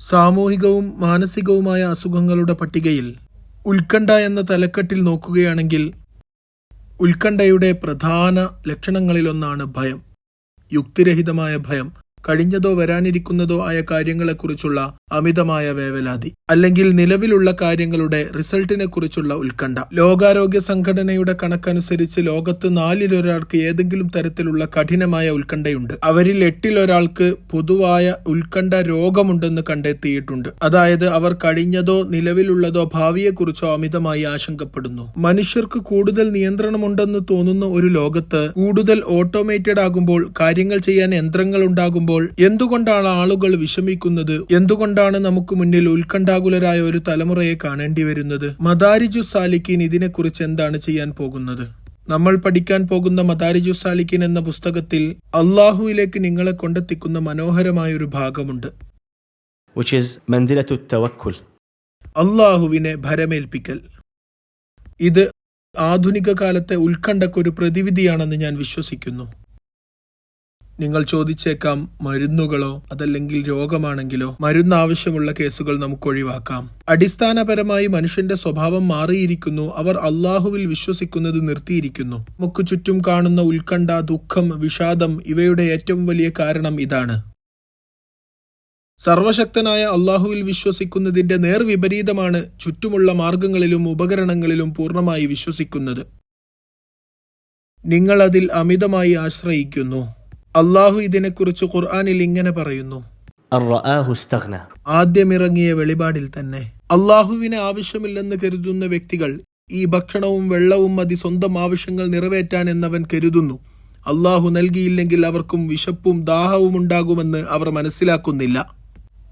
സാമൂഹികവും മാനസികവുമായ അസുഖങ്ങളുടെ പട്ടികയിൽ ഉത്കണ്ഠ എന്ന തലക്കെട്ടിൽ നോക്കുകയാണെങ്കിൽ ഉത്കണ്ഠയുടെ പ്രധാന ലക്ഷണങ്ങളിലൊന്നാണ് ഭയം. യുക്തിരഹിതമായ ഭയം. കഴിഞ്ഞതോ വരാനിരിക്കുന്നതോ ആയ കാര്യങ്ങളെക്കുറിച്ചുള്ള അമിതമായ വേവലാതി അല്ലെങ്കിൽ നിലവിലുള്ള കാര്യങ്ങളുടെ റിസൾട്ടിനെ കുറിച്ചുള്ള ഉത്കണ്ഠ. ലോകാരോഗ്യ സംഘടനയുടെ കണക്കനുസരിച്ച് ലോകത്ത് നാലിലൊരാൾക്ക് ഏതെങ്കിലും തരത്തിലുള്ള കഠിനമായ ഉത്കണ്ഠയുണ്ട്. അവരിൽ എട്ടിലൊരാൾക്ക് പൊതുവായ ഉത്കണ്ഠ രോഗമുണ്ടെന്ന് കണ്ടെത്തിയിട്ടുണ്ട്. അതായത് അവർ കഴിഞ്ഞതോ നിലവിലുള്ളതോ ഭാവിയെക്കുറിച്ചോ അമിതമായി ആശങ്കപ്പെടുന്നു. മനുഷ്യർക്ക് കൂടുതൽ നിയന്ത്രണമുണ്ടെന്ന് തോന്നുന്ന ഒരു ലോകത്ത് കൂടുതൽ ഓട്ടോമേറ്റഡ് ആകുമ്പോൾ കാര്യങ്ങൾ ചെയ്യാൻ യന്ത്രങ്ങൾ ഉണ്ടാകുമ്പോൾ പറയുമ്പോൾ എന്തുകൊണ്ടാണ് ആളുകൾ വിഷമിക്കുന്നത്? എന്തുകൊണ്ടാണ് നമുക്ക് മുന്നിൽ ഉത്കണ്ഠാകുലരായ ഒരു തലമുറയെ കാണേണ്ടി വരുന്നത്? മദാരിജു സാലിക്കിൻ ഇതിനെക്കുറിച്ച് എന്താണ് ചെയ്യാൻ പോകുന്നത്? നമ്മൾ പഠിക്കാൻ പോകുന്ന മദാരിജു സാലിക്കിൻ എന്ന പുസ്തകത്തിൽ അള്ളാഹുവിലേക്ക് നിങ്ങളെ കൊണ്ടെത്തിക്കുന്ന മനോഹരമായ ഒരു ഭാഗമുണ്ട്. അള്ളാഹുവിനെ ഭരമേൽപ്പിക്കൽ. ഇത് ആധുനിക കാലത്തെ ഉത്കണ്ഠക്കൊരു പ്രതിവിധിയാണെന്ന് ഞാൻ വിശ്വസിക്കുന്നു. നിങ്ങൾ ചോദിച്ചേക്കാം മരുന്നുകളോ അതല്ലെങ്കിൽ രോഗമാണെങ്കിലോ മരുന്ന് ആവശ്യമുള്ള കേസുകൾ നമുക്ക് ഒഴിവാക്കാം. അടിസ്ഥാനപരമായി മനുഷ്യന്റെ സ്വഭാവം മാറിയിരിക്കുന്നു. അവർ അള്ളാഹുവിൽ വിശ്വസിക്കുന്നത് നിർത്തിയിരിക്കുന്നു. നമുക്ക് ചുറ്റും കാണുന്ന ഉത്കണ്ഠ ദുഃഖം വിഷാദം ഇവയുടെ ഏറ്റവും വലിയ കാരണം ഇതാണ്. സർവശക്തനായ അള്ളാഹുവിൽ വിശ്വസിക്കുന്നതിന്റെ നേർവിപരീതമാണ് ചുറ്റുമുള്ള മാർഗങ്ങളിലും ഉപകരണങ്ങളിലും പൂർണമായി വിശ്വസിക്കുന്നത്. നിങ്ങൾ അതിൽ അമിതമായി ആശ്രയിക്കുന്നു. അള്ളാഹു ഇതിനെക്കുറിച്ച് ഖുർആാനിൽ ഇങ്ങനെ പറയുന്നു. ആദ്യമിറങ്ങിയ വെളിപാടിൽ തന്നെ അള്ളാഹുവിനെ ആവശ്യമില്ലെന്ന് കരുതുന്ന വ്യക്തികൾ ഈ ഭക്ഷണവും വെള്ളവും മതി സ്വന്തം ആവശ്യങ്ങൾ നിറവേറ്റാൻ എന്നവൻ കരുതുന്നു. അള്ളാഹു നൽകിയില്ലെങ്കിൽ അവർക്കും വിശപ്പും ദാഹവും ഉണ്ടാകുമെന്ന് അവർ മനസ്സിലാക്കുന്നില്ല.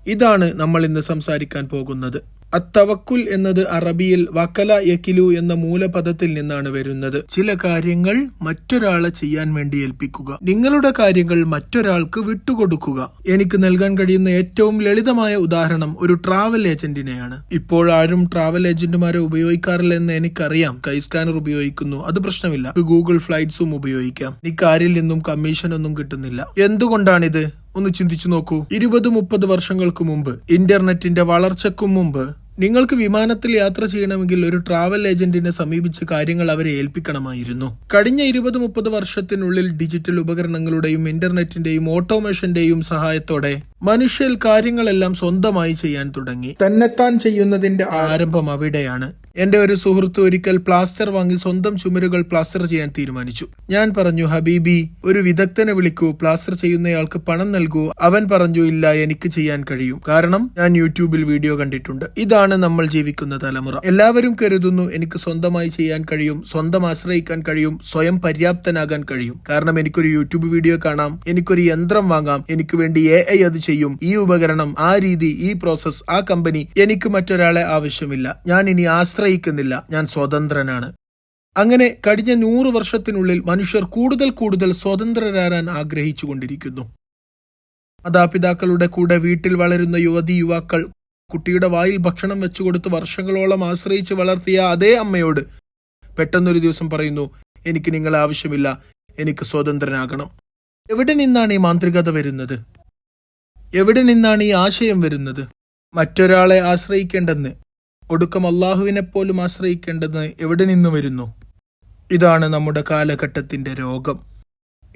ഇതാണ് നമ്മൾ ഇന്ന് സംസാരിക്കാൻ പോകുന്നത്. അത്തവക്കുൽ എന്നത് അറബിയിൽ വക്കല യക്കിലു എന്ന മൂലപദത്തിൽ നിന്നാണ് വരുന്നത്. ചില കാര്യങ്ങൾ മറ്റൊരാളെ ചെയ്യാൻ വേണ്ടി ഏൽപ്പിക്കുക. നിങ്ങളുടെ കാര്യങ്ങൾ മറ്റൊരാൾക്ക് വിട്ടുകൊടുക്കുക. എനിക്ക് നൽകാൻ കഴിയുന്ന ഏറ്റവും ലളിതമായ ഉദാഹരണം ഒരു ട്രാവൽ ഏജന്റിനെയാണ് ഇപ്പോൾ ആരും ട്രാവൽ ഏജന്റുമാരെ ഉപയോഗിക്കാറില്ല എന്ന് എനിക്കറിയാം. കൈ സ്കാനർ ഉപയോഗിക്കുന്നു. അത് പ്രശ്നമില്ല. ഗൂഗിൾ ഫ്ലൈറ്റ്സും ഉപയോഗിക്കാം. എനിക്ക് നിന്നും കമ്മീഷൻ ഒന്നും കിട്ടുന്നില്ല. എന്തുകൊണ്ടാണിത്? ഒന്ന് ചിന്തിച്ചു നോക്കൂ. ഇരുപത് മുപ്പത് വർഷങ്ങൾക്ക് മുമ്പ് ഇന്റർനെറ്റിന്റെ വളർച്ചക്കും മുമ്പ് നിങ്ങൾക്ക് വിമാനത്തിൽ യാത്ര ചെയ്യണമെങ്കിൽ ഒരു ട്രാവൽ ഏജന്റിനെ സമീപിച്ച് കാര്യങ്ങൾ അവരെ ഏൽപ്പിക്കണമായിരുന്നു. കഴിഞ്ഞ ഇരുപത് മുപ്പത് വർഷത്തിനുള്ളിൽ ഡിജിറ്റൽ ഉപകരണങ്ങളുടെയും ഇന്റർനെറ്റിന്റെയും ഓട്ടോമേഷന്റെയും സഹായത്തോടെ മനുഷ്യൽ കാര്യങ്ങളെല്ലാം സ്വന്തമായി ചെയ്യാൻ തുടങ്ങി. തന്നെത്താൻ ചെയ്യുന്നതിന്റെ ആരംഭം അവിടെയാണ്. എന്റെ ഒരു സുഹൃത്ത് ഒരിക്കൽ പ്ലാസ്റ്റർ വാങ്ങി സ്വന്തം ചുമരുകൾ പ്ലാസ്റ്റർ ചെയ്യാൻ തീരുമാനിച്ചു. ഞാൻ പറഞ്ഞു ഹബീബി ഒരു വിദഗ്ധനെ വിളിക്കൂ. പ്ലാസ്റ്റർ ചെയ്യുന്നയാൾക്ക് പണം നൽകൂ. അവൻ പറഞ്ഞു ഇല്ല എനിക്ക് ചെയ്യാൻ കഴിയും. കാരണം ഞാൻ യൂട്യൂബിൽ വീഡിയോ കണ്ടിട്ടുണ്ട്. ഇതാണ് നമ്മൾ ജീവിക്കുന്ന തലമുറ. എല്ലാവരും കരുതുന്നു എനിക്ക് സ്വന്തമായി ചെയ്യാൻ കഴിയും സ്വന്തം ആശ്രയിക്കാൻ കഴിയും സ്വയം പര്യാപ്തനാകാൻ കഴിയും. കാരണം എനിക്കൊരു യൂട്യൂബ് വീഡിയോ കാണാം എനിക്കൊരു യന്ത്രം വാങ്ങാം എനിക്ക് വേണ്ടി എ ഐ അത് ചെയ്യും. ഈ ഉപകരണം ആ രീതി ഈ പ്രോസസ് ആ കമ്പനി എനിക്ക് മറ്റൊരാളെ ആവശ്യമില്ല. ഞാൻ ഇനി ആശ്രയിക്കുന്നില്ല. ഞാൻ സ്വതന്ത്രനാണ്. അങ്ങനെ കഴിഞ്ഞ നൂറ് വർഷത്തിനുള്ളിൽ മനുഷ്യർ കൂടുതൽ കൂടുതൽ സ്വതന്ത്രരാകാൻ ആഗ്രഹിച്ചുകൊണ്ടിരിക്കുന്നു. മാതാപിതാക്കളുടെ കൂടെ വീട്ടിൽ വളരുന്ന യുവതി യുവാക്കൾ കുട്ടിയുടെ വായിൽ ഭക്ഷണം വെച്ചുകൊടുത്ത് വർഷങ്ങളോളം ആശ്രയിച്ച് വളർത്തിയ അതേ അമ്മയോട് പെട്ടെന്നൊരു ദിവസം പറയുന്നു എനിക്ക് നിങ്ങളെ ആവശ്യമില്ല. എനിക്ക് സ്വതന്ത്രനാകണം. എവിടെ നിന്നാണ് ഈ മാന്ത്രികത വരുന്നത്? എവിടെ നിന്നാണ് ഈ ആശയം വരുന്നത്? മറ്റൊരാളെ ആശ്രയിക്കേണ്ടെന്ന് ഒടുക്കം അള്ളാഹുവിനെ പോലും ആശ്രയിക്കേണ്ടെന്ന് എവിടെ നിന്ന് വരുന്നു? ഇതാണ് നമ്മുടെ കാലഘട്ടത്തിന്റെ രോഗം.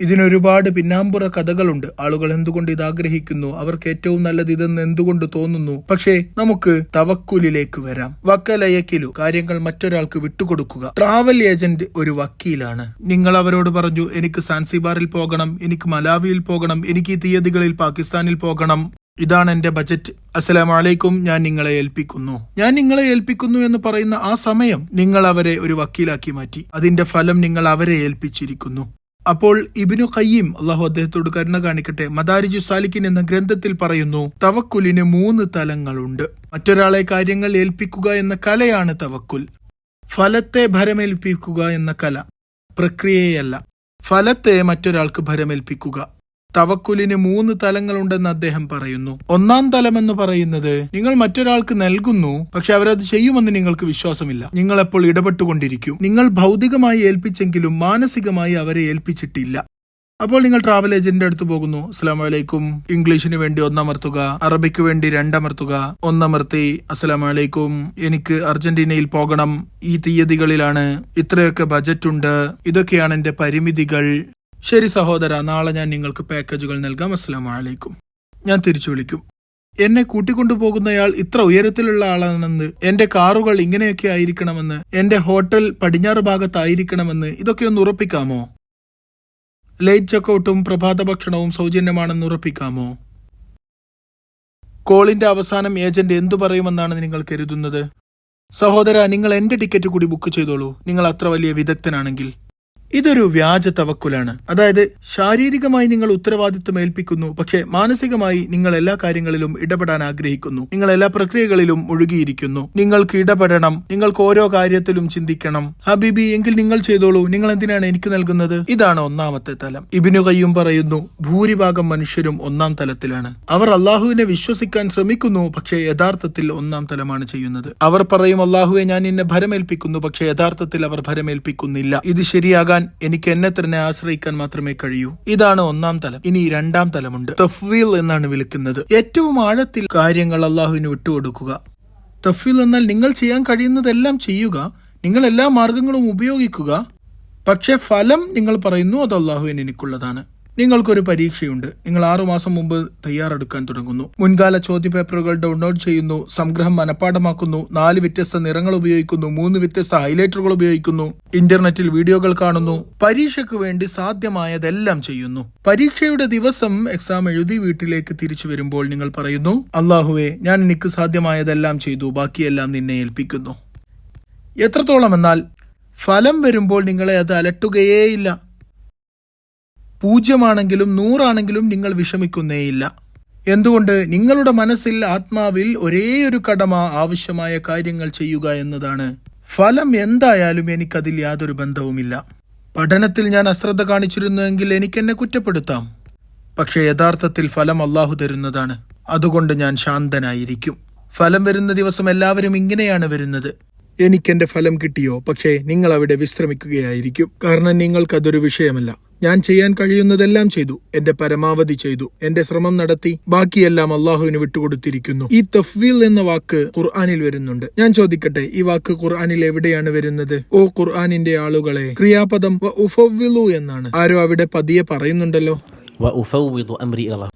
ഇതിനൊരുപാട് പിന്നാമ്പുറ കഥകളുണ്ട്. ആളുകൾ എന്തുകൊണ്ട് ഇത് ആഗ്രഹിക്കുന്നു? അവർക്ക് ഏറ്റവും നല്ലത് ഇതെന്ന് എന്തുകൊണ്ട് തോന്നുന്നു? പക്ഷേ നമുക്ക് തവക്കുലിലേക്ക് വരാം. വക്കലയക്കിലു കാര്യങ്ങൾ മറ്റൊരാൾക്ക് വിട്ടുകൊടുക്കുക. ട്രാവൽ ഏജന്റ് ഒരു വക്കീലാണ്. നിങ്ങൾ അവരോട് പറഞ്ഞു എനിക്ക് സാൻസിബാറിൽ പോകണം എനിക്ക് മലാവിയിൽ പോകണം എനിക്ക് ഈ തീയതികളിൽ പാകിസ്ഥാനിൽ പോകണം. ഇതാണ് എന്റെ ബജറ്റ്. അസ്സലാമലൈക്കും. ഞാൻ നിങ്ങളെ ഏൽപ്പിക്കുന്നു. ഞാൻ നിങ്ങളെ ഏൽപ്പിക്കുന്നു എന്ന് പറയുന്ന ആ സമയം നിങ്ങൾ അവരെ ഒരു വക്കീലാക്കി മാറ്റി. അതിന്റെ ഫലം നിങ്ങൾ അവരെ ഏൽപ്പിച്ചിരിക്കുന്നു. അപ്പോൾ ഇബിനു ഖയ്യിം അള്ളാഹു അദ്ദേഹത്തോട് കരുണ കാണിക്കട്ടെ മദാരിജു സാലിക്കിൻ എന്ന ഗ്രന്ഥത്തിൽ പറയുന്നു തവക്കുലിന് മൂന്ന് തലങ്ങളുണ്ട്. മറ്റൊരാളെ കാര്യങ്ങൾ ഏൽപ്പിക്കുക എന്ന കലയാണ് തവക്കുൽ. ഫലത്തെ ഭരമേൽപ്പിക്കുക എന്ന കല. പ്രക്രിയയല്ല. ഫലത്തെ മറ്റൊരാൾക്ക് ഭരമേൽപ്പിക്കുക. തവക്കുലിന് മൂന്ന് തലങ്ങളുണ്ടെന്ന് അദ്ദേഹം പറയുന്നു. ഒന്നാം തലം എന്ന് പറയുന്നത് നിങ്ങൾ മറ്റൊരാൾക്ക് നൽകുന്നു പക്ഷെ അവരത് ചെയ്യുമെന്ന് നിങ്ങൾക്ക് വിശ്വാസമില്ല. നിങ്ങൾ എപ്പോൾ ഇടപെട്ടുകൊണ്ടിരിക്കും. നിങ്ങൾ ഭൗതികമായി ഏൽപ്പിച്ചെങ്കിലും മാനസികമായി അവരെ ഏൽപ്പിച്ചിട്ടില്ല. അപ്പോൾ നിങ്ങൾ ട്രാവൽ ഏജന്റിന്റെ അടുത്ത് പോകുന്നു. അസ്സാം വലൈക്കും ഇംഗ്ലീഷിന് വേണ്ടി ഒന്നമർത്തുക. അറബിക്ക് വേണ്ടി രണ്ടമർത്തുക. ഒന്നമർത്തി അസ്സാം വലൈക്കും എനിക്ക് അർജന്റീനയിൽ പോകണം. ഈ തീയതികളിലാണ് ഇത്രയൊക്കെ ബജറ്റ് ഉണ്ട് ഇതൊക്കെയാണ് എന്റെ പരിമിതികൾ. ശരി സഹോദര നാളെ ഞാൻ നിങ്ങൾക്ക് പാക്കേജുകൾ നൽകാം. അസ്സാം വലൈക്കും ഞാൻ തിരിച്ചു വിളിക്കും. എന്നെ കൂട്ടിക്കൊണ്ടുപോകുന്നയാൾ ഇത്ര ഉയരത്തിലുള്ള ആളാണെന്ന് എന്റെ കാറുകൾ ഇങ്ങനെയൊക്കെ ആയിരിക്കണമെന്ന് എന്റെ ഹോട്ടൽ പടിഞ്ഞാറ് ഭാഗത്തായിരിക്കണമെന്ന് ഇതൊക്കെ ഒന്ന് ഉറപ്പിക്കാമോ? ലൈറ്റ് ചെക്കൗട്ടും പ്രഭാത ഭക്ഷണവും സൗജന്യമാണെന്ന് ഉറപ്പിക്കാമോ? കോളിന്റെ അവസാനം ഏജന്റ് എന്തു പറയുമെന്നാണ് നിങ്ങൾ കരുതുന്നത്? സഹോദര നിങ്ങൾ എന്റെ ടിക്കറ്റ് കൂടി ബുക്ക് ചെയ്തോളൂ. നിങ്ങൾ അത്ര വലിയ വിദഗ്ധനാണെങ്കിൽ. ഇതൊരു വ്യാജ തവക്കുലാണ്. അതായത് ശാരീരികമായി നിങ്ങൾ ഉത്തരവാദിത്വം ഏൽപ്പിക്കുന്നു പക്ഷെ മാനസികമായി നിങ്ങൾ എല്ലാ കാര്യങ്ങളിലും ഇടപെടാൻ ആഗ്രഹിക്കുന്നു. നിങ്ങൾ എല്ലാ പ്രക്രിയകളിലും ഒഴുകിയിരിക്കുന്നു നിങ്ങൾക്ക് ഇടപെടണം നിങ്ങൾക്ക് ഓരോ കാര്യത്തിലും ചിന്തിക്കണം. ഹബീബി എങ്കിൽ നിങ്ങൾ ചെയ്തോളൂ. നിങ്ങൾ എന്തിനാണ് എനിക്ക് നൽകുന്നത്? ഇതാണ് ഒന്നാമത്തെ തലം. ഇബിനു കയ്യും പറയുന്നു ഭൂരിഭാഗം മനുഷ്യരും ഒന്നാം തലത്തിലാണ്. അവർ അള്ളാഹുവിനെ വിശ്വസിക്കാൻ ശ്രമിക്കുന്നു പക്ഷേ യഥാർത്ഥത്തിൽ ഒന്നാം തലമാണ് ചെയ്യുന്നത്. അവർ പറയും അള്ളാഹുവെ ഞാൻ എന്നെ ഭരമേൽപ്പിക്കുന്നു പക്ഷേ യഥാർത്ഥത്തിൽ അവർ ഭരമേൽപ്പിക്കുന്നില്ല. ഇത് ശരിയാകാൻ എനിക്ക് എന്നെ തന്നെ ആശ്രയിക്കാൻ മാത്രമേ കഴിയൂ. ഇതാണ് ഒന്നാം തലം. ഇനി രണ്ടാം തലമുണ്ട്. തഫ്വീൽ എന്നാണ് വിളിക്കുന്നത്. ഏറ്റവും ആഴത്തിൽ കാര്യങ്ങൾ അള്ളാഹുവിന് വിട്ടുകൊടുക്കുക. തഫ്വീൽ എന്നാൽ നിങ്ങൾ ചെയ്യാൻ കഴിയുന്നതെല്ലാം ചെയ്യുക. നിങ്ങൾ എല്ലാ മാർഗങ്ങളും ഉപയോഗിക്കുക. പക്ഷെ ഫലം നിങ്ങൾ പറയുന്നു അത് അള്ളാഹുവിന് എനിക്കുള്ളതാണ്. നിങ്ങൾക്കൊരു പരീക്ഷയുണ്ട്. നിങ്ങൾ ആറുമാസം മുമ്പ് തയ്യാറെടുക്കാൻ തുടങ്ങുന്നു. മുൻകാല ചോദ്യപേപ്പറുകൾ ഡൗൺലോഡ് ചെയ്യുന്നു. സംഗ്രഹം മനഃപ്പാഠമാക്കുന്നു. നാല് വ്യത്യസ്ത നിറങ്ങൾ ഉപയോഗിക്കുന്നു. മൂന്ന് വ്യത്യസ്ത ഹൈലൈറ്ററുകൾ ഉപയോഗിക്കുന്നു. ഇന്റർനെറ്റിൽ വീഡിയോകൾ കാണുന്നു. പരീക്ഷയ്ക്ക് വേണ്ടി സാധ്യമായതെല്ലാം ചെയ്യുന്നു. പരീക്ഷയുടെ ദിവസം എക്സാം എഴുതി വീട്ടിലേക്ക് തിരിച്ചു വരുമ്പോൾ നിങ്ങൾ പറയുന്നു അള്ളാഹുവെ ഞാൻ എനിക്ക് സാധ്യമായതെല്ലാം ചെയ്തു. ബാക്കിയെല്ലാം നിന്നെ ഏൽപ്പിക്കുന്നു. എത്രത്തോളം എന്നാൽ ഫലം വരുമ്പോൾ നിങ്ങളെ അത് അലട്ടുകയേയില്ല. പൂജ്യമാണെങ്കിലും നൂറാണെങ്കിലും നിങ്ങൾ വിഷമിക്കുന്നേയില്ല. എന്തുകൊണ്ട്? നിങ്ങളുടെ മനസ്സിൽ ആത്മാവിൽ ഒരേ ഒരു കടമ ആവശ്യമായ കാര്യങ്ങൾ ചെയ്യുക എന്നതാണ്. ഫലം എന്തായാലും എനിക്കതിൽ യാതൊരു ബന്ധവുമില്ല. പഠനത്തിൽ ഞാൻ അശ്രദ്ധ കാണിച്ചിരുന്നുവെങ്കിൽ എനിക്കെന്നെ കുറ്റപ്പെടുത്താം. പക്ഷേ യഥാർത്ഥത്തിൽ ഫലം അള്ളാഹു തരുന്നതാണ്. അതുകൊണ്ട് ഞാൻ ശാന്തനായിരിക്കും. ഫലം വരുന്ന ദിവസം എല്ലാവരും ഇങ്ങനെയാണ് വരുന്നത്. എനിക്കെന്റെ ഫലം കിട്ടിയോ? പക്ഷേ നിങ്ങൾ അവിടെ വിശ്രമിക്കുകയായിരിക്കും. കാരണം നിങ്ങൾക്കതൊരു വിഷയമല്ല. ഞാൻ ചെയ്യാൻ കഴിയുന്നതെല്ലാം ചെയ്തു. എന്റെ പരമാവധി ചെയ്തു. എന്റെ ശ്രമം നടത്തി ബാക്കിയെല്ലാം അള്ളാഹുവിന് വിട്ടുകൊടുത്തിരിക്കുന്നു. ഈ തഫ്വീൽ എന്ന വാക്ക് ഖുർആാനിൽ വരുന്നുണ്ട്. ഞാൻ ചോദിക്കട്ടെ ഈ വാക്ക് ഖുർആാനിൽ എവിടെയാണ് വരുന്നത്? ഓ ഖുർആാനിന്റെ ആളുകളെ ക്രിയാപദം ഉഫവ്വിലു എന്നാണ്. ആരോ അവിടെ പതിയെ പറയുന്നുണ്ടല്ലോ.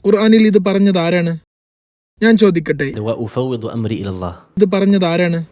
ഖുർആാനിൽ ഇത് പറഞ്ഞത് ആരാണ്? ഞാൻ ചോദിക്കട്ടെ. ഇത് പറഞ്ഞത് ആരാണ്?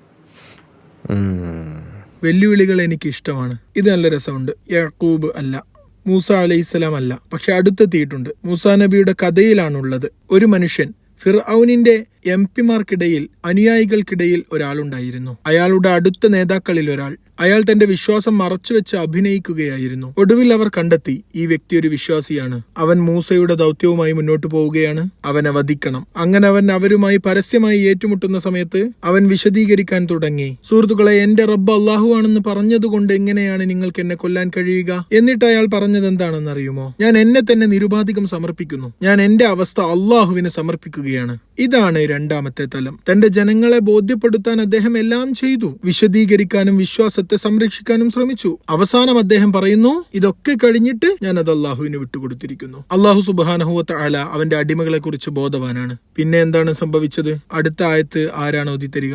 വെല്ലുവിളികൾ എനിക്ക് ഇഷ്ടമാണ് ഇത് നല്ല രസമുണ്ട്. യാക്കൂബ് അല്ല. മൂസ അലൈഹിസ്സലാം അല്ല. പക്ഷെ അടുത്തെത്തിയിട്ടുണ്ട്. മൂസാ നബിയുടെ കഥയിലാണുള്ളത്. ഒരു മനുഷ്യൻ ഫിർ ഫിർഔനിന്റെ എം പിമാർക്കിടയിൽ അനുയായികൾക്കിടയിൽ ഒരാളുണ്ടായിരുന്നു. അയാളുടെ അടുത്ത നേതാക്കളിൽ ഒരാൾ. അയാൾ തന്റെ വിശ്വാസം മറച്ചുവെച്ച് അഭിനയിക്കുകയായിരുന്നു. ഒടുവിൽ അവർ കണ്ടെത്തി ഈ വ്യക്തി ഒരു വിശ്വാസിയാണ്. അവൻ മൂസയുടെ ദൗത്യവുമായി മുന്നോട്ട് പോവുകയാണ്. അവനെ വധിക്കണം. അങ്ങനെ അവൻ അവരുമായി പരസ്യമായി ഏറ്റുമുട്ടുന്ന സമയത്ത് അവൻ വിശദീകരിക്കാൻ തുടങ്ങി. സുഹൃത്തുക്കളെ എന്റെ റബ്ബ് അള്ളാഹു ആണെന്ന് പറഞ്ഞതുകൊണ്ട് എങ്ങനെയാണ് നിങ്ങൾക്ക് എന്നെ കൊല്ലാൻ കഴിയുക? എന്നിട്ട് അയാൾ പറഞ്ഞത് എന്താണെന്ന് അറിയുമോ ഞാൻ എന്നെ തന്നെ നിരുപാധികം സമർപ്പിക്കുന്നു. ഞാൻ എന്റെ അവസ്ഥ അള്ളാഹുവിന് സമർപ്പിക്കുകയാണ്. ഇതാണ് രണ്ടാമത്തെ തലം. തന്റെ ജനങ്ങളെ ബോധ്യപ്പെടുത്താൻ അദ്ദേഹം എല്ലാം ചെയ്തു. വിശദീകരിക്കാനും വിശ്വാസത്തെ സംരക്ഷിക്കാനും ശ്രമിച്ചു. അവസാനം അദ്ദേഹം പറയുന്നു ഇതൊക്കെ കഴിഞ്ഞിട്ട് ഞാൻ അത് അള്ളാഹുവിന് വിട്ടുകൊടുത്തിരിക്കുന്നു. അള്ളാഹു സുബാനഹുവത്ത് അല അവന്റെ അടിമകളെ കുറിച്ച് ബോധവാനാണ്. പിന്നെ എന്താണ് സംഭവിച്ചത്? അടുത്ത ആയത്ത് ആരാണ് ഓതി തരിക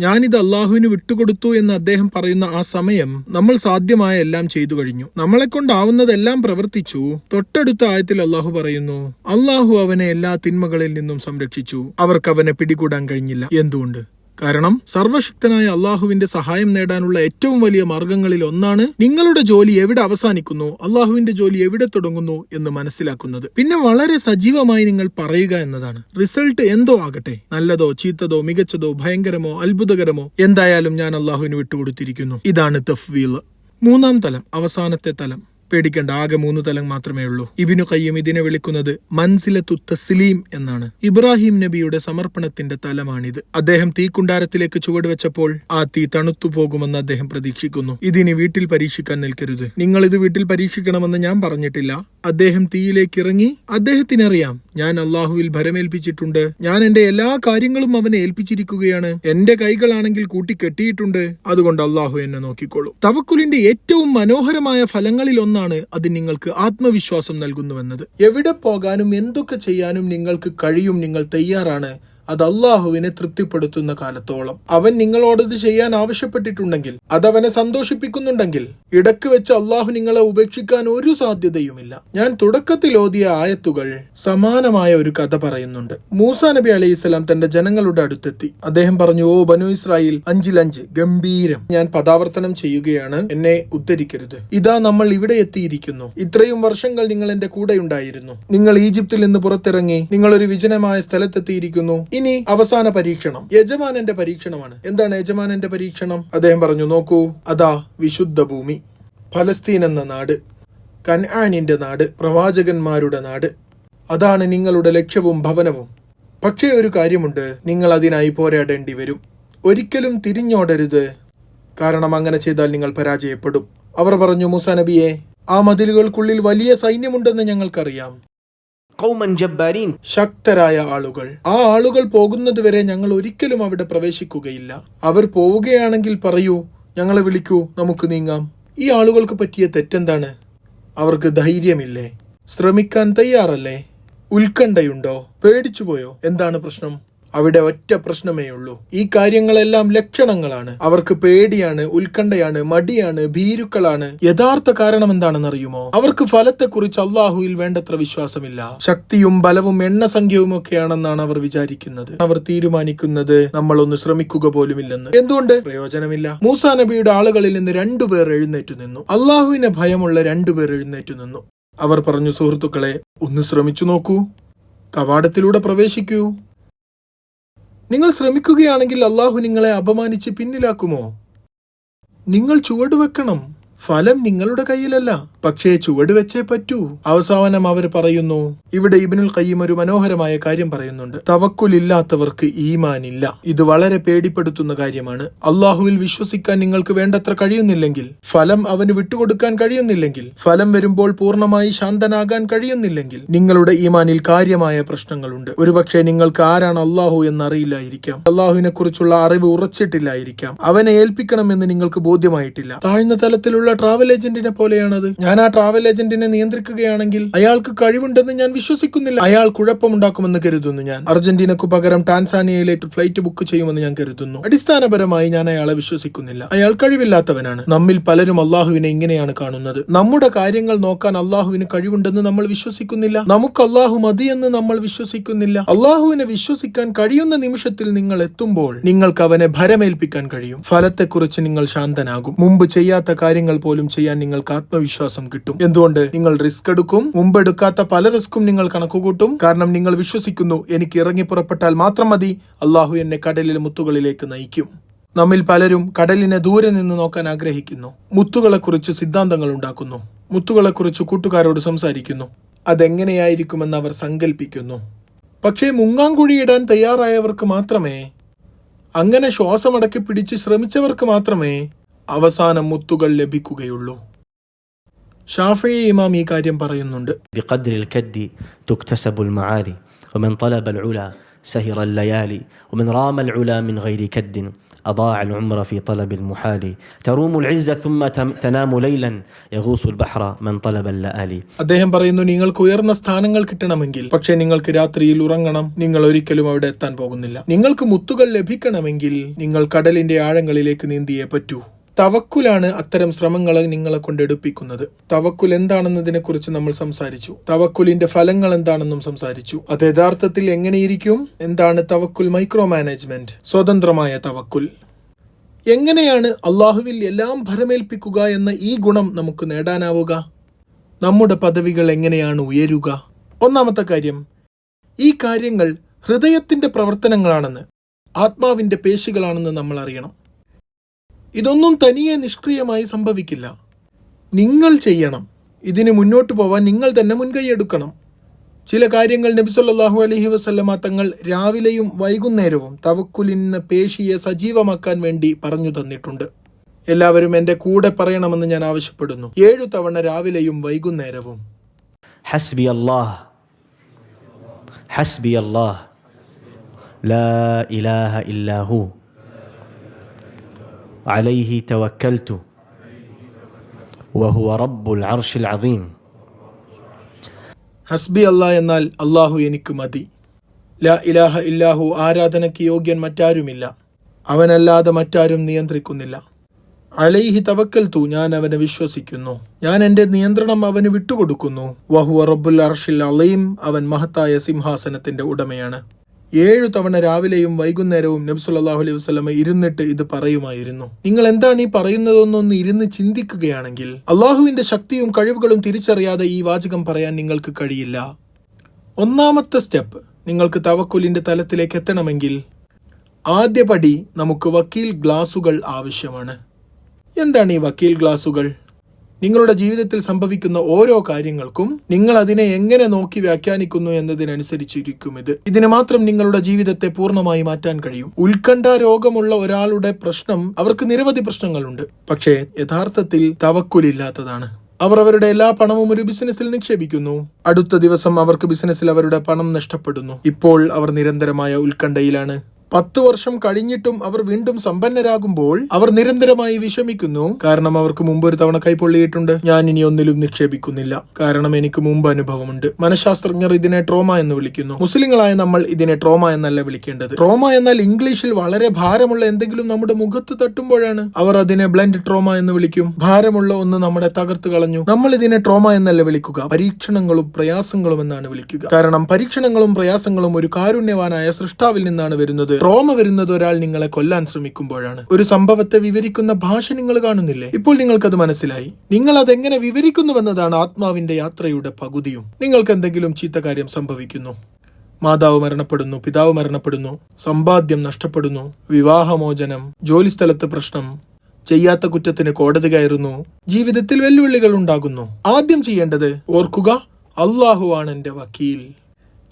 ഞാനിത് അള്ളാഹുവിന് വിട്ടുകൊടുത്തു എന്ന് അദ്ദേഹം പറയുന്ന ആ സമയം നമ്മൾ സാധ്യമായ എല്ലാം ചെയ്തു കഴിഞ്ഞു. നമ്മളെ കൊണ്ടാവുന്നതെല്ലാം പ്രവർത്തിച്ചു. തൊട്ടടുത്ത ആയത്തിൽ അള്ളാഹു പറയുന്നു അള്ളാഹു അവനെ എല്ലാ തിന്മകളിൽ നിന്നും സംരക്ഷിച്ചു. അവർക്ക് അവനെ പിടികൂടാൻ കഴിഞ്ഞില്ല. എന്തുകൊണ്ട്? കാരണം സർവശക്തനായ അള്ളാഹുവിന്റെ സഹായം നേടാനുള്ള ഏറ്റവും വലിയ മാർഗങ്ങളിൽ ഒന്നാണ് നിങ്ങളുടെ ജോലി എവിടെ അവസാനിക്കുന്നു അള്ളാഹുവിന്റെ ജോലി എവിടെ തുടങ്ങുന്നു എന്ന് മനസ്സിലാക്കുന്നത്. പിന്നെ വളരെ സജീവമായി നിങ്ങൾ പറയുക എന്നതാണ്. റിസൾട്ട് എന്തോ ആകട്ടെ? നല്ലതോ ചീത്തതോ മികച്ചതോ ഭയങ്കരമോ അത്ഭുതകരമോ എന്തായാലും ഞാൻ അള്ളാഹുവിന് വിട്ടുകൊടുത്തിരിക്കുന്നു. ഇതാണ് തഫ്വീൽ. മൂന്നാം തലം അവസാനത്തെ തലം. പേടിക്കേണ്ട ആകെ മൂന്ന് തലം മാത്രമേ ഉള്ളൂ. ഇബിനു കയ്യം ഇതിനെ വിളിക്കുന്നത് മൻസിലത്തു തസ്ലീം എന്നാണ്. ഇബ്രാഹിം നബിയുടെ സമർപ്പണത്തിന്റെ തലമാണിത്. അദ്ദേഹം തീക്കുണ്ടാരത്തിലേക്ക് ചുവടുവെച്ചപ്പോൾ ആ തീ തണുത്തു പോകുമെന്ന് അദ്ദേഹം പ്രതീക്ഷിക്കുന്നു. ഇതിനി വീട്ടിൽ പരീക്ഷിക്കാൻ നിൽക്കരുത്. നിങ്ങൾ ഇത് വീട്ടിൽ പരീക്ഷിക്കണമെന്ന് ഞാൻ പറഞ്ഞിട്ടില്ല. അദ്ദേഹം തീയിലേക്ക് ഇറങ്ങി അദ്ദേഹത്തിനറിയാം ഞാൻ അള്ളാഹുവിൽ ഭരമേൽപ്പിച്ചിട്ടുണ്ട്. ഞാൻ എന്റെ എല്ലാ കാര്യങ്ങളും അവനെ ഏൽപ്പിച്ചിരിക്കുകയാണ്. എന്റെ കൈകളാണെങ്കിൽ കൂട്ടി കെട്ടിയിട്ടുണ്ട് അതുകൊണ്ട് അള്ളാഹു എന്നെ നോക്കിക്കോളൂ. തവക്കുലിന്റെ ഏറ്റവും മനോഹരമായ ഫലങ്ങളിൽ ഒന്നാണ് അത് നിങ്ങൾക്ക് ആത്മവിശ്വാസം നൽകുന്നുവെന്നത്. എവിടെ പോകാനും എന്തൊക്കെ ചെയ്യാനും നിങ്ങൾക്ക് കഴിയും നിങ്ങൾ തയ്യാറാണ്. അത് അള്ളാഹുവിനെ തൃപ്തിപ്പെടുത്തുന്ന കാലത്തോളം. അവൻ നിങ്ങളോടത് ചെയ്യാൻ ആവശ്യപ്പെട്ടിട്ടുണ്ടെങ്കിൽ അതവനെ സന്തോഷിപ്പിക്കുന്നുണ്ടെങ്കിൽ ഇടയ്ക്ക് വെച്ച് അള്ളാഹു നിങ്ങളെ ഉപേക്ഷിക്കാൻ ഒരു സാധ്യതയുമില്ല. ഞാൻ തുടക്കത്തിൽ ഓതിയ ആയത്തുകൾ സമാനമായ ഒരു കഥ പറയുന്നുണ്ട്. മൂസ നബി അലൈഹി സ്വലാം തന്റെ ജനങ്ങളുടെ അടുത്തെത്തി. അദ്ദേഹം പറഞ്ഞു ഓ ബനു ഇസ്രായേൽ അഞ്ചിലഞ്ച് ഗംഭീരം. ഞാൻ പദാവർത്തനം ചെയ്യുകയാണ് എന്നെ ഉദ്ധരിക്കരുത്. ഇതാ നമ്മൾ ഇവിടെ എത്തിയിരിക്കുന്നു. ഇത്രയും വർഷങ്ങൾ നിങ്ങൾ എന്റെ കൂടെ ഉണ്ടായിരുന്നു. നിങ്ങൾ ഈജിപ്തിൽ നിന്ന് പുറത്തിറങ്ങി നിങ്ങൾ ഒരു വിജനമായ സ്ഥലത്തെത്തിയിരിക്കുന്നു. ഇനി അവസാന പരീക്ഷണം. യജമാനന്റെ പരീക്ഷണമാണ്. എന്താണ് യജമാനന്റെ പരീക്ഷണം? അദ്ദേഹം പറഞ്ഞു നോക്കൂ അതാ വിശുദ്ധ ഭൂമി. ഫലസ്തീൻ എന്ന നാട്. കൻആനിന്റെ നാട്. പ്രവാചകന്മാരുടെ നാട്. അതാണ് നിങ്ങളുടെ ലക്ഷ്യവും ഭവനവും. പക്ഷേ ഒരു കാര്യമുണ്ട്. നിങ്ങൾ അതിനായി പോരാടേണ്ടി വരും. ഒരിക്കലും തിരിഞ്ഞോടരുത്. കാരണം അങ്ങനെ ചെയ്താൽ നിങ്ങൾ പരാജയപ്പെടും. അവർ പറഞ്ഞു മൂസ ആ മതിലുകൾക്കുള്ളിൽ വലിയ സൈന്യമുണ്ടെന്ന് ഞങ്ങൾക്കറിയാം. കൗമൻ ജബ്ബാരീൻ. ശക്തരായ ആളുകൾ. ആ ആളുകൾ പോകുന്നത് വരെ ഞങ്ങൾ ഒരിക്കലും അവിടെ പ്രവേശിക്കുകയില്ല. അവർ പോവുകയാണെങ്കിൽ പറയൂ ഞങ്ങളെ വിളിക്കൂ നമുക്ക് നീങ്ങാം. ഈ ആളുകൾക്ക് പറ്റിയ തെറ്റെന്താണ്? അവർക്ക് ധൈര്യമില്ലേ? ശ്രമിക്കാൻ തയ്യാറല്ലേ? ഉത്കണ്ഠയുണ്ടോ? പേടിച്ചുപോയോ? എന്താണ് പ്രശ്നം? അവിടെ ഒറ്റ പ്രശ്നമേ ഉള്ളൂ. ഈ കാര്യങ്ങളെല്ലാം ലക്ഷണങ്ങളാണ്. അവർക്ക് പേടിയാണ് ഉത്കണ്ഠയാണ് മടിയാണ് ഭീരുക്കളാണ്. യഥാർത്ഥ കാരണം എന്താണെന്ന് അറിയുമോ അവർക്ക് ഫലത്തെക്കുറിച്ച് അള്ളാഹുവിൽ വേണ്ടത്ര വിശ്വാസമില്ല. ശക്തിയും ബലവും എണ്ണ എണ്ണസംഖ്യവും ഒക്കെയാണെന്നാണ് അവർ വിചാരിക്കുന്നത്. അവർ തീരുമാനിക്കുന്നത് നമ്മൾ ഒന്ന് ശ്രമിക്കുക പോലുമില്ലെന്ന്. എന്തുകൊണ്ട്? പ്രയോജനമില്ല. മൂസാ നബിയുടെ ആളുകളിൽ നിന്ന് രണ്ടുപേർ എഴുന്നേറ്റു നിന്നു. അള്ളാഹുവിനെ ഭയമുള്ള രണ്ടുപേർ എഴുന്നേറ്റു നിന്നു. അവർ പറഞ്ഞു സുഹൃത്തുക്കളെ ഒന്ന് ശ്രമിച്ചു നോക്കൂ. കവാടത്തിലൂടെ പ്രവേശിക്കൂ. നിങ്ങൾ ശ്രമിക്കുകയാണെങ്കിൽ അള്ളാഹു നിങ്ങളെ അപമാനിച്ച് പിന്നിലാക്കുമോ? നിങ്ങൾ ചുവടുവെക്കണം. ഫലം നിങ്ങളുടെ കയ്യിലല്ല പക്ഷേ ചുവട് വെച്ചേ പറ്റൂ. അവസാനം അവർ പറയുന്നു ഇവിടെ ഇബിനുൽ കയ്യം ഒരു മനോഹരമായ കാര്യം പറയുന്നുണ്ട്. തവക്കുലില്ലാത്തവർക്ക് ഈമാനില്ല. ഇത് വളരെ പേടിപ്പെടുത്തുന്ന കാര്യമാണ്. അള്ളാഹുവിൽ വിശ്വസിക്കാൻ നിങ്ങൾക്ക് വേണ്ടത്ര കഴിയുന്നില്ലെങ്കിൽ ഫലം അവന് വിട്ടുകൊടുക്കാൻ കഴിയുന്നില്ലെങ്കിൽ ഫലം വരുമ്പോൾ പൂർണമായി ശാന്തനാകാൻ കഴിയുന്നില്ലെങ്കിൽ നിങ്ങളുടെ ഈമാനിൽ കാര്യമായ പ്രശ്നങ്ങളുണ്ട്. ഒരുപക്ഷെ നിങ്ങൾക്ക് ആരാണ് അള്ളാഹു എന്നറിയില്ലായിരിക്കാം. അള്ളാഹുവിനെ കുറിച്ചുള്ള അറിവ് ഉറച്ചിട്ടില്ലായിരിക്കാം. അവനെ ഏൽപ്പിക്കണമെന്ന് നിങ്ങൾക്ക് ബോധ്യമായിട്ടില്ല. താഴ്ന്ന തലത്തിലുള്ള ട്രാവൽ ഏജന്റിനെ പോലെയാണത്. ഞാൻ ആ ട്രാവൽ ഏജന്റിനെ നിയന്ത്രിക്കുകയാണെങ്കിൽ അയാൾക്ക് കഴിവുണ്ടെന്ന് ഞാൻ വിശ്വസിക്കുന്നില്ല. അയാൾ കുഴപ്പമുണ്ടാക്കുമെന്ന് കരുതുന്നു ഞാൻ. അർജന്റീനക്കു പകരം ടാൻസാനിയയിലേക്ക് ഫ്ലൈറ്റ് ബുക്ക് ചെയ്യുമെന്ന് ഞാൻ കരുതുന്നു. അടിസ്ഥാനപരമായി ഞാൻ അയാളെ വിശ്വസിക്കുന്നില്ല. അയാൾ കഴിവില്ലാത്തവനാണ്. നമ്മിൽ പലരും അള്ളാഹുവിനെ ഇങ്ങനെയാണ് കാണുന്നത്. നമ്മുടെ കാര്യങ്ങൾ നോക്കാൻ അള്ളാഹുവിന് കഴിവുണ്ടെന്ന് നമ്മൾ വിശ്വസിക്കുന്നില്ല. നമുക്ക് അള്ളാഹു മതിയെന്ന് നമ്മൾ വിശ്വസിക്കുന്നില്ല. അള്ളാഹുവിനെ വിശ്വസിക്കാൻ കഴിയുന്ന നിമിഷത്തിൽ നിങ്ങൾ എത്തുമ്പോൾ നിങ്ങൾക്ക് അവനെ ഭരമേൽപ്പിക്കാൻ കഴിയും. ഫലത്തെക്കുറിച്ച് നിങ്ങൾ ശാന്തനാകും. മുമ്പ് ചെയ്യാത്ത കാര്യങ്ങൾ പോലും ചെയ്യാൻ നിങ്ങൾക്ക് ആത്മവിശ്വാസം കിട്ടും. എന്തുകൊണ്ട്? നിങ്ങൾ റിസ്ക് എടുക്കും. മുമ്പ് എടുക്കാത്ത പല റിസ്ക്കും നിങ്ങൾ കണക്കുകൂട്ടും. കാരണം നിങ്ങൾ വിശ്വസിക്കുന്നു എനിക്ക് ഇറങ്ങി പുറപ്പെട്ടാൽ മാത്രം മതി. അള്ളാഹു എന്നെ കടലിലെ മുത്തുകളിലേക്ക് നയിക്കും. നമ്മിൽ പലരും കടലിനെ ദൂരെ നിന്ന് നോക്കാൻ ആഗ്രഹിക്കുന്നു. മുത്തുകളെക്കുറിച്ച് സിദ്ധാന്തങ്ങൾ ഉണ്ടാക്കുന്നു. മുത്തുകളെക്കുറിച്ച് കൂട്ടുകാരോട് സംസാരിക്കുന്നു. അതെങ്ങനെയായിരിക്കുമെന്ന് അവർ സങ്കല്പിക്കുന്നു പക്ഷേ മുങ്ങാങ്കുഴി ഇടാൻ തയ്യാറായവർക്ക് മാത്രമേ അങ്ങനെ ശ്വാസമടക്കി പിടിച്ച് ശ്രമിച്ചവർക്ക് മാത്രമേ അവസാനം മുത്തുകൾ ലഭിക്കുകയുള്ളൂ ഷാഫി ഇമാം ഈ കാര്യം പറയുന്നുണ്ട് بقدر الكد تكتسب المعالي ومن طلب العلا سهر الليالي ومن رام العلا من غير كد أضاع العمر في طلب المحال تروم العز ثم تم- تنام ليلا يغوص البحر من طلب اللآلي അദ്ദേഹം പറയുന്നു നിങ്ങൾക്ക് ഉയർന്ന സ്ഥാനങ്ങൾ കിട്ടണമെങ്കിൽ പക്ഷേ നിങ്ങൾക്ക് രാത്രിയിൽ ഉറങ്ങണം നിങ്ങൾ ഒരിക്കലും അവിടെ എത്താൻ പോകുന്നില്ല നിങ്ങൾക്ക് മുത്തുകൾ ലഭിക്കണമെങ്കിൽ നിങ്ങൾ കടലിന്റെ ആഴങ്ങളിലേക്ക് നീന്തിയേ പറ്റൂ തവക്കുലാണ് അത്തരം ശ്രമങ്ങളെ നിങ്ങളെ കൊണ്ട് എടുപ്പിക്കുന്നത് തവക്കുൽ എന്താണെന്നതിനെ കുറിച്ച് നമ്മൾ സംസാരിച്ചു. തവക്കുലിന്റെ ഫലങ്ങൾ എന്താണെന്നും സംസാരിച്ചു. അത് യഥാർത്ഥത്തിൽ എങ്ങനെയിരിക്കും? എന്താണ് തവക്കുൽ മൈക്രോ മാനേജ്മെന്റ് സ്വതന്ത്രമായ തവക്കുൽ. എങ്ങനെയാണ് അള്ളാഹുവിൽ എല്ലാം ഭരമേൽപ്പിക്കുക എന്ന ഈ ഗുണം നമുക്ക് നേടാനാവുക? നമ്മുടെ പദവികൾ എങ്ങനെയാണ് ഉയരുക? ഒന്നാമത്തെ കാര്യം ഈ കാര്യങ്ങൾ ഹൃദയത്തിന്റെ പ്രവർത്തനങ്ങളാണെന്ന് ആത്മാവിന്റെ പേശികളാണെന്ന് നമ്മൾ അറിയണം. ഇതൊന്നും തനിയെ നിഷ്ക്രിയമായി സംഭവിക്കില്ല. നിങ്ങൾ ചെയ്യണം. ഇതിന് മുന്നോട്ട് പോവാൻ നിങ്ങൾ തന്നെ മുൻകൈ എടുക്കണം. ചില കാര്യങ്ങൾ നബിസൊല്ലാഹു അലഹി വസ്ല്ലമ തങ്ങൾ രാവിലെയും വൈകുന്നേരവും തവക്കുലിന് പേശിയെ സജീവമാക്കാൻ വേണ്ടി പറഞ്ഞു തന്നിട്ടുണ്ട്. എല്ലാവരും എന്റെ കൂടെ പറയണമെന്ന് ഞാൻ ആവശ്യപ്പെടുന്നു. ഏഴു തവണ രാവിലെയും വൈകുന്നേരവും. ഹസ്ബി ഹസ്ബി ലാ ഇലാഹ ഇല്ലാഹു. عليه توكلت وهو رب العرش العظيم ഹസ്ബി അല്ലാ എന്നാൽ അള്ളാഹു എനിക്ക് മതി ലാ ഇലാഹ ഇല്ലാഹു ആരാധനയ്ക്ക് യോഗ്യൻ മറ്റാരുമില്ല അവനല്ലാതെ മറ്റാരും നിയന്ത്രിക്കുന്നില്ല അലൈഹി തവക്കൽ തു ഞാൻ അവനെ വിശ്വസിക്കുന്നു ഞാൻ എന്റെ നിയന്ത്രണം അവന് വിട്ടുകൊടുക്കുന്നു വഹുവ റബ്ബുൽ അർഷിൽ അലീം അവൻ മഹത്തായ സിംഹാസനത്തിന്റെ ഉടമയാണ് ഏഴു തവണ രാവിലെയും വൈകുന്നേരവും നബ്സുല്ലാഹു അലൈഹി വസ്ലമ ഇരുന്നിട്ട് ഇത് പറയുമായിരുന്നു. നിങ്ങൾ എന്താണ് ഈ പറയുന്നതെന്നൊന്ന് ഇരുന്ന് ചിന്തിക്കുകയാണെങ്കിൽ അള്ളാഹുവിന്റെ ശക്തിയും കഴിവുകളും തിരിച്ചറിയാതെ ഈ വാചകം പറയാൻ നിങ്ങൾക്ക് കഴിയില്ല. ഒന്നാമത്തെ സ്റ്റെപ്പ് നിങ്ങൾക്ക് തവക്കുലിന്റെ തലത്തിലേക്ക് എത്തണമെങ്കിൽ ആദ്യപടി നമുക്ക് വക്കീൽ ഗ്ലാസുകൾ ആവശ്യമാണ്. എന്താണ് ഈ വക്കീൽ ഗ്ലാസുകൾ? നിങ്ങളുടെ ജീവിതത്തിൽ സംഭവിക്കുന്ന ഓരോ കാര്യങ്ങൾക്കും നിങ്ങൾ അതിനെ എങ്ങനെ നോക്കി വ്യാഖ്യാനിക്കുന്നു എന്നതിനനുസരിച്ചിരിക്കും ഇത്. ഇതിന് മാത്രം നിങ്ങളുടെ ജീവിതത്തെ പൂർണമായി മാറ്റാൻ കഴിയും. ഉത്കണ്ഠ രോഗമുള്ള ഒരാളുടെ പ്രശ്നം അവർക്ക് നിരവധി പ്രശ്നങ്ങളുണ്ട്. പക്ഷേ യഥാർത്ഥത്തിൽ തവക്കുലില്ലാത്തതാണ്. അവർ അവരുടെ എല്ലാ പണവും ഒരു ബിസിനസ്സിൽ നിക്ഷേപിക്കുന്നു. അടുത്ത ദിവസം അവർക്ക് ബിസിനസ്സിൽ അവരുടെ പണം നഷ്ടപ്പെടുന്നു. ഇപ്പോൾ അവർ നിരന്തരമായ ഉത്കണ്ഠയിലാണ്. പത്ത് വർഷം കഴിഞ്ഞിട്ടും അവർ വീണ്ടും സമ്പന്നരാകുമ്പോൾ അവർ നിരന്തരമായി വിഷമിക്കുന്നു. കാരണം അവർക്ക് മുമ്പ് ഒരു തവണ കൈപ്പൊള്ളിയിട്ടുണ്ട്. ഞാൻ ഇനി ഒന്നിലും നിക്ഷേപിക്കുന്നില്ല. കാരണം എനിക്ക് മുമ്പ് അനുഭവമുണ്ട്. മനഃശാസ്ത്രജ്ഞർ ഇതിനെ ട്രോമ എന്ന് വിളിക്കുന്നു. മുസ്ലിങ്ങളായ നമ്മൾ ഇതിനെ ട്രോമ എന്നല്ല വിളിക്കേണ്ടത്. ട്രോമ എന്നാൽ ഇംഗ്ലീഷിൽ വളരെ ഭാരമുള്ള എന്തെങ്കിലും നമ്മുടെ മുഖത്ത് തട്ടുമ്പോഴാണ് അവർ അതിനെ ബ്ലൻഡ് ട്രോമ എന്ന് വിളിക്കും. ഭാരമുള്ള ഒന്ന് നമ്മുടെ തകർത്ത് കളഞ്ഞു. നമ്മൾ ഇതിനെ ട്രോമ എന്നല്ല വിളിക്കുക. പരീക്ഷണങ്ങളും പ്രയാസങ്ങളും എന്നാണ് വിളിക്കുക. കാരണം പരീക്ഷണങ്ങളും പ്രയാസങ്ങളും ഒരു കാരുണ്യവാനായ സൃഷ്ടാവിൽ നിന്നാണ് വരുന്നത്. ട്രോമ വരുന്നത് ഒരാൾ നിങ്ങളെ കൊല്ലാൻ ശ്രമിക്കുമ്പോഴാണ്. ഒരു സംഭവത്തെ വിവരിക്കുന്ന ഭാഷ നിങ്ങൾ കാണുന്നില്ലേ? ഇപ്പോൾ നിങ്ങൾക്കത് മനസ്സിലായി. നിങ്ങൾ അതെങ്ങനെ വിവരിക്കുന്നുവെന്നതാണ് ആത്മാവിന്റെ യാത്രയുടെ പകുതിയും. നിങ്ങൾക്ക് എന്തെങ്കിലും ചീത്ത കാര്യം സംഭവിക്കുന്നു. മാതാവ് മരണപ്പെടുന്നു പിതാവ് മരണപ്പെടുന്നു സമ്പാദ്യം നഷ്ടപ്പെടുന്നു വിവാഹമോചനം ജോലിസ്ഥലത്ത് പ്രശ്നം ചെയ്യാത്ത കുറ്റത്തിന് കോടതി കയറുന്നു ജീവിതത്തിൽ വെല്ലുവിളികൾ ഉണ്ടാകുന്നു. ആദ്യം ചെയ്യേണ്ടത് ഓർക്കുക അള്ളാഹുവാണ് എന്റെ വക്കീൽ.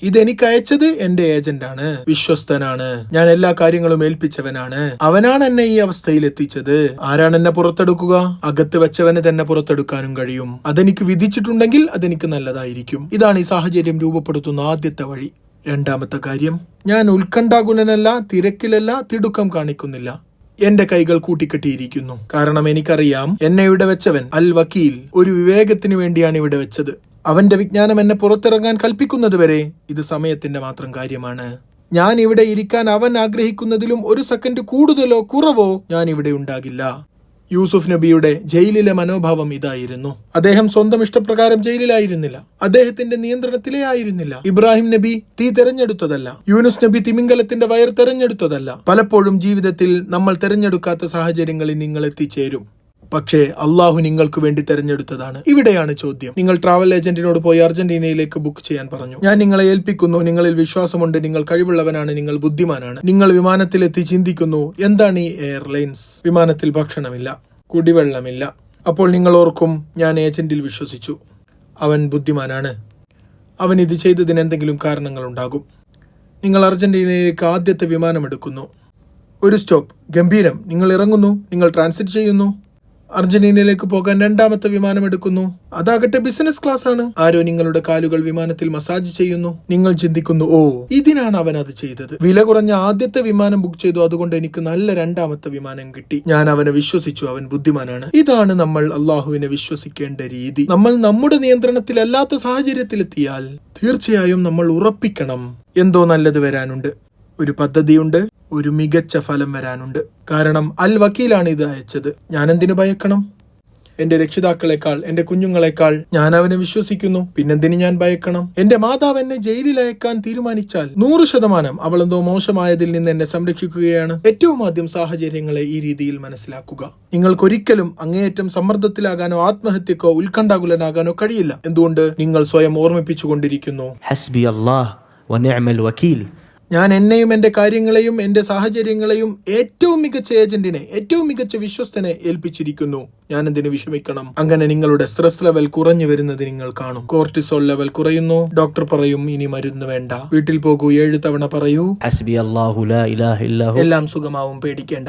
ഇതെനിക്ക് അയച്ചത് എന്റെ ഏജന്റാണ് വിശ്വസ്തനാണ് ഞാൻ എല്ലാ കാര്യങ്ങളും ഏൽപ്പിച്ചവനാണ്. അവനാണ് എന്നെ ഈ അവസ്ഥയിൽ എത്തിച്ചത്. ആരാണ് എന്നെ പുറത്തെടുക്കുക? അകത്ത് വെച്ചവന് തന്നെ പുറത്തെടുക്കാനും കഴിയും. അതെനിക്ക് വിധിച്ചിട്ടുണ്ടെങ്കിൽ അതെനിക്ക് നല്ലതായിരിക്കും. ഇതാണ് ഈ സാഹചര്യം രൂപപ്പെടുത്തുന്ന ആദ്യത്തെ വഴി. രണ്ടാമത്തെ കാര്യം ഞാൻ ഉത്കണ്ഠാകുലനല്ല തിരക്കിലല്ല തിടുക്കം കാണിക്കുന്നില്ല. എന്റെ കൈകൾ കൂട്ടിക്കെട്ടിയിരിക്കുന്നു. കാരണം എനിക്കറിയാം എന്നെ ഇവിടെ വെച്ചവൻ അൽ വക്കീൽ. ഒരു വിവേകത്തിന് വേണ്ടിയാണ് ഇവിടെ വെച്ചത്. അവന്റെ വിജ്ഞാനം എന്നെ പുറത്തിറങ്ങാൻ കൽപ്പിക്കുന്നതുവരെ ഇത് സമയത്തിന്റെ മാത്രം കാര്യമാണ്. ഞാൻ ഇവിടെ ഇരിക്കാൻ അവൻ ആഗ്രഹിക്കുന്നതിലും ഒരു സെക്കൻഡ് കൂടുതലോ കുറവോ ഞാൻ ഇവിടെ ഉണ്ടാകില്ല. യൂസുഫ് നബിയുടെ ജയിലിലെ മനോഭാവം ഇതായിരുന്നു. അദ്ദേഹം സ്വന്തം ഇഷ്ടപ്രകാരം ജയിലിലായിരുന്നില്ല. അദ്ദേഹത്തിന്റെ നിയന്ത്രണത്തിലേ ആയിരുന്നില്ല. ഇബ്രാഹിം നബി തീ തെരഞ്ഞെടുത്തതല്ല. യൂനുസ് നബി തിമിംഗലത്തിന്റെ വയർ തെരഞ്ഞെടുത്തതല്ല. പലപ്പോഴും ജീവിതത്തിൽ നമ്മൾ തെരഞ്ഞെടുക്കാത്ത സാഹചര്യങ്ങളിൽ നിങ്ങൾ എത്തിച്ചേരും പക്ഷേ അള്ളാഹു നിങ്ങൾക്ക് വേണ്ടി തെരഞ്ഞെടുത്തതാണ്. ഇവിടെയാണ് ചോദ്യം. നിങ്ങൾ ട്രാവൽ ഏജന്റിനോട് പോയി അർജന്റീനയിലേക്ക് ബുക്ക് ചെയ്യാൻ പറഞ്ഞു. ഞാൻ നിങ്ങളെ ഏൽപ്പിക്കുന്നു നിങ്ങളിൽ വിശ്വാസമുണ്ട് നിങ്ങൾ കഴിവുള്ളവനാണ് നിങ്ങൾ ബുദ്ധിമാനാണ്. നിങ്ങൾ വിമാനത്തിലെത്തി ചിന്തിക്കുന്നു എന്താണ് ഈ എയർലൈൻസ് വിമാനത്തിൽ ഭക്ഷണമില്ല കുടിവെള്ളമില്ല. അപ്പോൾ നിങ്ങൾ ഓർക്കും ഞാൻ ഏജന്റിൽ വിശ്വസിച്ചു. അവൻ ബുദ്ധിമാനാണ്. അവൻ ഇത് ചെയ്തതിന് എന്തെങ്കിലും കാരണങ്ങളുണ്ടാകും നിങ്ങൾ അർജന്റീനയിലേക്ക് ആദ്യത്തെ വിമാനം എടുക്കുന്നു. ഒരു സ്റ്റോപ്പ്. ഗംഭീരം. നിങ്ങൾ ഇറങ്ങുന്നു നിങ്ങൾ ട്രാൻസിറ്റ് ചെയ്യുന്നു. അർജന്റീനയിലേക്ക് പോകാൻ രണ്ടാമത്തെ വിമാനം എടുക്കുന്നു. അതാകട്ടെ ബിസിനസ് ക്ലാസ് ആണ്. ആരോ നിങ്ങളുടെ കാലുകൾ വിമാനത്തിൽ മസാജ് ചെയ്യുന്നു. നിങ്ങൾ ചിന്തിക്കുന്നു ഓ ഇതിനാണ് അവൻ അത് ചെയ്തത്. വില കുറഞ്ഞ ആദ്യത്തെ വിമാനം ബുക്ക് ചെയ്തു. അതുകൊണ്ട് എനിക്ക് നല്ല രണ്ടാമത്തെ വിമാനം കിട്ടി. ഞാൻ അവനെ വിശ്വസിച്ചു. അവൻ ബുദ്ധിമാനാണ്. ഇതാണ് നമ്മൾ അള്ളാഹുവിനെ വിശ്വസിക്കേണ്ട രീതി. നമ്മൾ നമ്മുടെ നിയന്ത്രണത്തിലല്ലാത്ത സാഹചര്യത്തിലെത്തിയാൽ തീർച്ചയായും നമ്മൾ ഉറപ്പിക്കണം. എന്തോ നല്ലത് വരാനുണ്ട്. ഒരു പദ്ധതിയുണ്ട് ഒരു മികച്ച ഫലം വരാനുണ്ട്. കാരണം അൽ വക്കീലാണ് ഇത് അയച്ചത്. ഞാനെന്തിനു ഭയക്കണം? എന്റെ രക്ഷിതാക്കളെക്കാൾ എന്റെ കുഞ്ഞുങ്ങളെക്കാൾ ഞാൻ അവനെ വിശ്വസിക്കുന്നു. പിന്നെന്തിന് ഞാൻ ഭയക്കണം? എന്റെ മാതാവ് എന്നെ ജയിലിൽ അയക്കാൻ തീരുമാനിച്ചാൽ നൂറ് ശതമാനം അവളെന്തോ മോശമായതിൽ നിന്ന് എന്നെ സംരക്ഷിക്കുകയാണ്. ഏറ്റവും ആദ്യം സാഹചര്യങ്ങളെ ഈ രീതിയിൽ മനസ്സിലാക്കുക. നിങ്ങൾക്കൊരിക്കലും അങ്ങേയറ്റം സമ്മർദ്ദത്തിലാകാനോ ആത്മഹത്യക്കോ ഉത്കണ്ഠാകുലനാകാനോ കഴിയില്ല. എന്തുകൊണ്ട്? നിങ്ങൾ സ്വയം ഓർമ്മിപ്പിച്ചുകൊണ്ടിരിക്കുന്നു. ഹസ്ബി ഞാൻ എന്നെയും എന്റെ കാര്യങ്ങളെയും എന്റെ സാഹചര്യങ്ങളെയും ഏറ്റവും മികച്ച ഏജന്റിനെ ഏറ്റവും മികച്ച വിശ്വസ്തനെ ഏൽപ്പിച്ചിരിക്കുന്നു. ഞാൻ എന്തിന് വിഷമിക്കണം? അങ്ങനെ നിങ്ങളുടെ സ്ട്രെസ് ലെവൽ കുറഞ്ഞു വരുന്നത് നിങ്ങൾ കാണും. കോർട്ടിസോൾ ലെവൽ കുറയുന്നു. ഡോക്ടർ പറയും ഇനി മരുന്ന് വേണ്ട. വീട്ടിൽ പോകൂ ഏഴ് തവണ പറയൂ. എല്ലാം സുഖമാവും പേടിക്കേണ്ട.